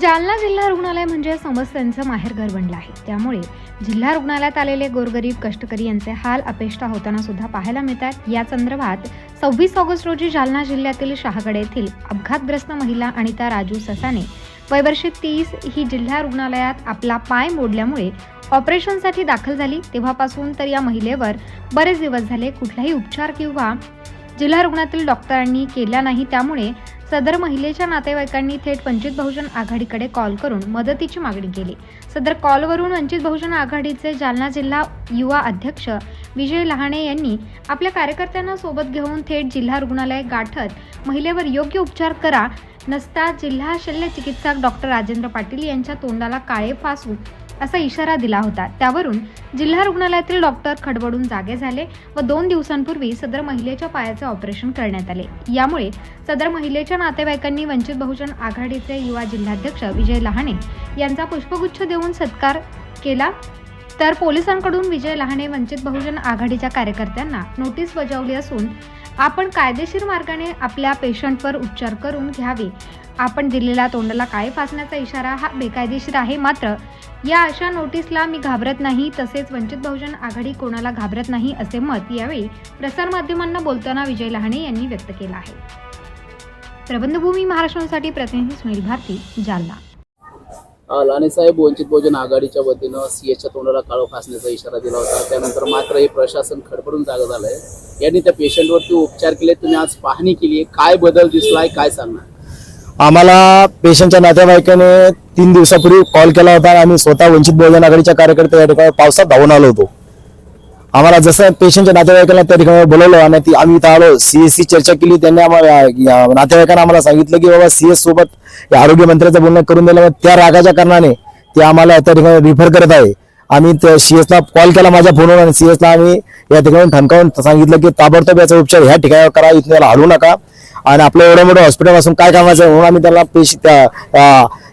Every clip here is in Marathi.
जालना जिल्हा रुग्णालय म्हणजे समस्यांचं माहेरघर बनलं आहे. त्यामुळे जिल्हा रुग्णालयात आलेले गोरगरीब कष्टकरी यांचे हाल अपेष्टा होताना सुद्धा पाहायला मिळतात. या संदर्भात सव्वीस ऑगस्ट रोजी जालना जिल्ह्यातील शहागड येथील अपघातग्रस्त महिला अनिता राजू ससाने वयवर्षे तीस ही जिल्हा रुग्णालयात आपला पाय मोडल्यामुळे ऑपरेशनसाठी दाखल झाली. तेव्हापासून तर या महिलेवर बरेच दिवस झाले. कुठलाही उपचार किंवा जिल्हा रुग्णातील डॉक्टरांनी केला नाही. त्यामुळे सदर महिलेच्या नातेवाईकांनी थेट वंचित बहुजन आघाडीकडे कॉल करून मदतीची मागणी केली. सदर कॉलवरून वंचित बहुजन आघाडीचे जालना जिल्हा युवा अध्यक्ष विजय लहाणे यांनी आपल्या कार्यकर्त्यांना सोबत घेऊन थेट जिल्हा रुग्णालय गाठत महिलेवर योग्य उपचार करा नसता जिल्हा शल्य चिकित्सक डॉक्टर राजेंद्र पाटील यांच्या तोंडाला काळे फासून असा इशारा दिला होता. त्यावरून जिल्हा रुग्णालयातील डॉक्टर खडबडून जागे झाले व दोन दिवसांपूर्वी सदर महिलेच्या पायाचे ऑपरेशन करण्यात आले. यामुळे सदर महिलेच्या नातेवाईकांनी वंचित बहुजन आघाडीचे युवा जिल्हाध्यक्ष विजय लहाणे यांचा पुष्पगुच्छ देऊन सत्कार केला. तर पोलिसांकडून विजय लहाणे वंचित बहुजन आघाडीच्या कार्यकर्त्यांना नोटीस बजावली असून आपण कायदेशीर मार्गाने आपल्या पेशंटवर उपचार करून घ्यावे. आपण दिलेला तोंडाला काय फासण्याचा इशारा हा बेकायदेशीर आहे मात्र या अशा नोटीसला मी घाबरत नाही तसेच वंचित बहुजन आघाडी कोणाला घाबरत नाही असे मत यावेळी प्रसारमाध्यमांना बोलताना विजय लहाणे यांनी व्यक्त केलं आहे. प्रबंधभूमी महाराष्ट्रासाठी प्रतिनिधी सुनील भारती जालना. अ, साहेब वंचित बहुजन आघाडीच्या वतीनं सीएच्या तोंडाला काळो फासण्याचा इशारा दिला होता. त्यानंतर मात्र हे प्रशासन खडबडून जागा झालंय. यांनी त्या पेशंटवरती उपचार केले. तुम्ही आज पाहणी केली आहे. काय बदल दिसलाय काय सांगणार? आम्हाला पेशंटच्या नातेवाईकाने तीन दिवसापूर्वी कॉल केला होता आणि आम्ही स्वतः वंचित बहुजन आघाडीच्या कार्यकर्ते या ठिकाणी पावसात धावून आलो होतो. आम्हाला जसं पेशंटच्या नातेवाईकांना त्या ठिकाणी बोलवलं आणि ती आम्ही इथं आलो सीएससी चर्चा केली त्यांनी आम्हाला नातेवाईकांना आम्हाला सांगितलं की बाबा सीएस सोबत या आरोग्य मंत्र्याचं बोलणं करून दिलं मग त्या रागाच्या कारणाने ते आम्हाला त्या ठिकाणी रिफर करत आहे. आम्ही सीएसला कॉल केला माझ्या फोनवर आणि सीएसला आम्ही या ठिकाणी ठणकावून सांगितलं की ताबडतोब याचा उपचार ह्या ठिकाणी करा इथून याला हलवू नका. आणि आपलं एवढं मोठं हॉस्पिटल असून काय कामाचं म्हणून आम्ही त्याला पेश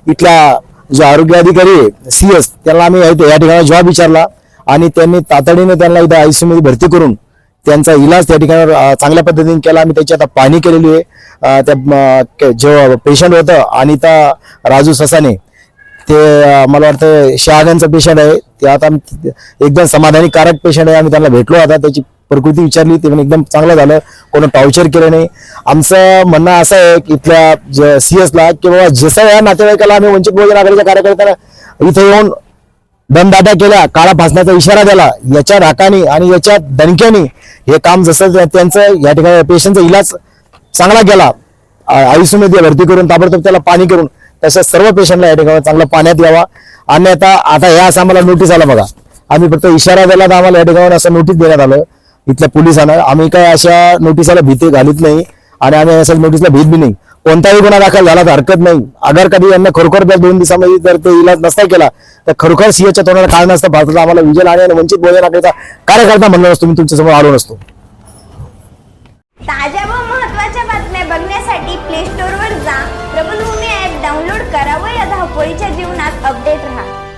इथल्या जो आरोग्य अधिकारी सीएस त्याला आम्ही या ठिकाणी जॉब विचारला. आणि त्यांनी तातडीने त्यांना इथं आयसीयू मध्ये भरती करून त्यांचा इलाज त्या ठिकाणी चांगल्या पद्धतीने केला. आम्ही त्याची आता पाहणी केलेली आहे. त्या जेव्हा पेशंट होतं आणि त्या राजू ससाने ते मला वाटतं शहागनचं पेशंट आहे. ते आता एकदम समाधानीकारक पेशंट आहे. आम्ही त्यांना भेटलो आता. त्याची प्रकृती विचारली. ते पण एकदम चांगलं झालं. कोणी टॉर्चर केलं नाही. आमचं म्हणणं असं आहे की इथल्या सीएस ला की बाबा जसं या नातेवाईकाला आम्ही वंचित बहुजन आघाडीच्या कार्यकर्त्यांना इथे येऊन दमदाट्या केल्या काळा फासण्याचा इशारा दिला. याच्या राकाने आणि याच्या दणक्याने हे काम जसं त्यांचं या ठिकाणी पेशंटचा इलाज चांगला केला. आयुष्यमध्ये भरती करून ताबडतोब त्याला पाणी करून तसं सर्व पेशंटला या ठिकाणी चांगलं पाण्यात यावा. आणि आता आता ह्या असं आम्हाला नोटीस आला बघा. आम्ही फक्त इशारा दिला तर आम्हाला या ठिकाणी असं नोटीस देण्यात आलं. इथल्या पोलिसांना आम्ही काय अशा नोटिसाला भीती घालीत नाही आणि आम्ही अशा नोटीसला भीत बी नाही. कोणताही गुन्हा दाखल झाला तर हरकत नाही. अगर कधी यांना खरोखर जर दोन दिवसामध्ये जर ते इलाज नसता केला तर खरोखर सीएच्या तोंडाला कारण नसतं भारताला आम्हाला विजय लाणे आणि वंचित बहुजन आघाडीचा कार्यकर्ता म्हणलं नसतो मी तुमच्यासमोर आलो नसतो. ताज्या व महत्त्वाच्या बातम्या बघण्यासाठी प्ले स्टोअरवर जा. प्रबलभूमी ॲप डाउनलोड करा व या धावपळीच्या जीवनात अपडेट राहा.